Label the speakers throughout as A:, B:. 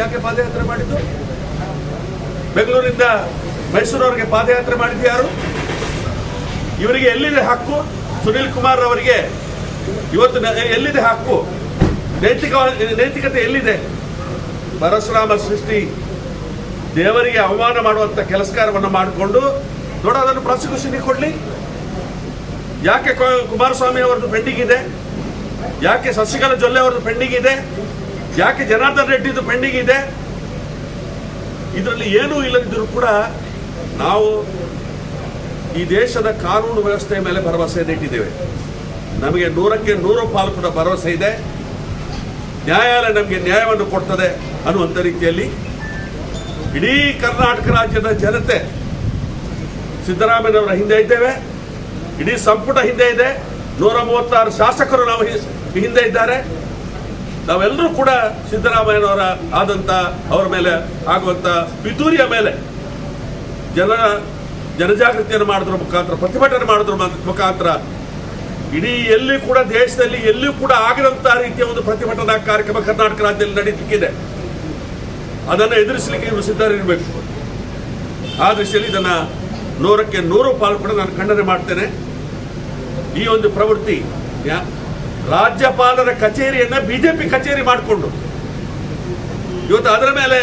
A: ಯಾಕೆ ಪಾದಯಾತ್ರೆ ಮಾಡಿದ್ದು? ಬೆಂಗಳೂರಿಂದ ಮೈಸೂರವರಿಗೆ ಪಾದಯಾತ್ರೆ ಮಾಡಿದ್ದು ಯಾರು? ಇವರಿಗೆ ಎಲ್ಲಿದೆ ಹಕ್ಕು? ಸುನಿಲ್ ಕುಮಾರ್ ಅವರಿಗೆ ಇವತ್ತು ಎಲ್ಲಿದೆ ಹಕ್ಕು? ನೈತಿಕ ನೈತಿಕತೆ ಎಲ್ಲಿದೆ? ಪರಶುರಾಮ ಸೃಷ್ಟಿ ದೇವರಿಗೆ ಅವಮಾನ ಮಾಡುವಂತ ಕೆಲಸಕಾರವನ್ನು ಮಾಡಿಕೊಂಡು ನೋಡ, ಅದನ್ನು ಪ್ರಾಸಿಕ್ಯೂಷನ್ ಕೊಡ್ಲಿ. ಯಾಕೆ ಕುಮಾರಸ್ವಾಮಿ ಅವರದ್ದು ಪೆಂಡಿಂಗ್ ಇದೆ? ಯಾಕೆ ಶಶಿಕಲಾ ಜೊಲ್ಲೆ ಅವರದ್ದು ಪೆಂಡಿಂಗ್ ಇದೆ? ಯಾಕೆ ಜನಾರ್ದನ್ ರೆಡ್ಡಿದು ಪೆಂಡಿಂಗ್ ಇದೆ? ಇದರಲ್ಲಿ ಏನೂ ಇಲ್ಲದಿದ್ದರೂ ಕೂಡ ನಾವು ಈ ದೇಶದ ಕಾನೂನು ವ್ಯವಸ್ಥೆಯ ಮೇಲೆ ಭರವಸೆಯನ್ನು ಇಟ್ಟಿದ್ದೇವೆ ನಮಗೆ ನೂರಕ್ಕೆ ನೂರು ಪಾಲು ಕೂಡ ಭರವಸೆ ಇದೆ. ನ್ಯಾಯಾಲಯ ನಮಗೆ ನ್ಯಾಯವನ್ನು ಕೊಡ್ತದೆ ಅನ್ನುವಂಥ ರೀತಿಯಲ್ಲಿ ಇಡೀ ಕರ್ನಾಟಕ ರಾಜ್ಯದ ಜನತೆ ಸಿದ್ದರಾಮಯ್ಯನವರ ಹಿಂದೆ ಇದ್ದೇವೆ. ಇಡೀ ಸಂಪುಟ ಹಿಂದೆ ಇದೆ. ನೂರ ಮೂವತ್ತಾರು ಶಾಸಕರು ನಾವು ಹಿಂದೆ ಇದ್ದಾರೆ. ನಾವೆಲ್ಲರೂ ಕೂಡ ಸಿದ್ದರಾಮಯ್ಯನವರ ಆದಂತ ಅವರ ಮೇಲೆ ಆಗುವಂತ ಪಿತೂರಿಯ ಮೇಲೆ ಜನರ ಜನಜಾಗೃತಿಯನ್ನು ಮಾಡೋದ್ರ ಮುಖಾಂತರ, ಪ್ರತಿಭಟನೆ ಮಾಡೋದ್ರ ಮುಖಾಂತರ ಇಡೀ ಎಲ್ಲಿ ಕೂಡ, ದೇಶದಲ್ಲಿ ಎಲ್ಲಿಯೂ ಕೂಡ ಆಗದಂತಹ ರೀತಿಯ ಒಂದು ಪ್ರತಿಭಟನಾ ಕಾರ್ಯಕ್ರಮ ಕರ್ನಾಟಕ ರಾಜ್ಯದಲ್ಲಿ ನಡೀಲಿಕ್ಕಿದೆ. ಅದನ್ನು ಎದುರಿಸಲಿಕ್ಕೆ ಇವರು ಸಿದ್ಧರಿರಬೇಕು. ಆ ದೃಷ್ಟಿಯಲ್ಲಿ ಇದನ್ನ ನೂರಕ್ಕೆ ನೂರು ಪಾಲು ಕೂಡ ನಾನು ಖಂಡನೆ ಮಾಡ್ತೇನೆ. ಈ ಒಂದು ಪ್ರವೃತ್ತಿ ರಾಜ್ಯಪಾಲರ ಕಚೇರಿಯನ್ನ ಬಿಜೆಪಿ ಕಚೇರಿ ಮಾಡಿಕೊಂಡು. ಇವತ್ತು ಅದರ ಮೇಲೆ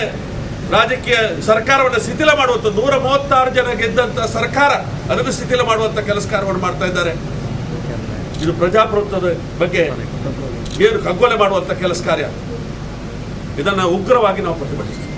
A: ರಾಜಕೀಯ ಸರ್ಕಾರವನ್ನು ಶಿಥಿಲ ಮಾಡುವಂತ ನೂರ ಮೂವತ್ತಾರು ಜನ ಗೆದ್ದಂತ ಸರ್ಕಾರ ಅದನ್ನು ಶಿಥಿಲ ಮಾಡುವಂತ ಕೆಲಸ ಕಾರ್ಯವನ್ನು ಮಾಡ್ತಾ ಇದ್ದಾರೆ. ಇದು ಪ್ರಜಾಪ್ರಭುತ್ವದ ಬಗ್ಗೆ ಏನು ಕಗ್ಗೊಲೆ ಮಾಡುವಂತ ಕೆಲಸ ಕಾರ್ಯ ಇದನ್ನ ಉಗ್ರವಾಗಿ ನಾವು ಪ್ರತಿಭಟಿಸ್ತೀವಿ.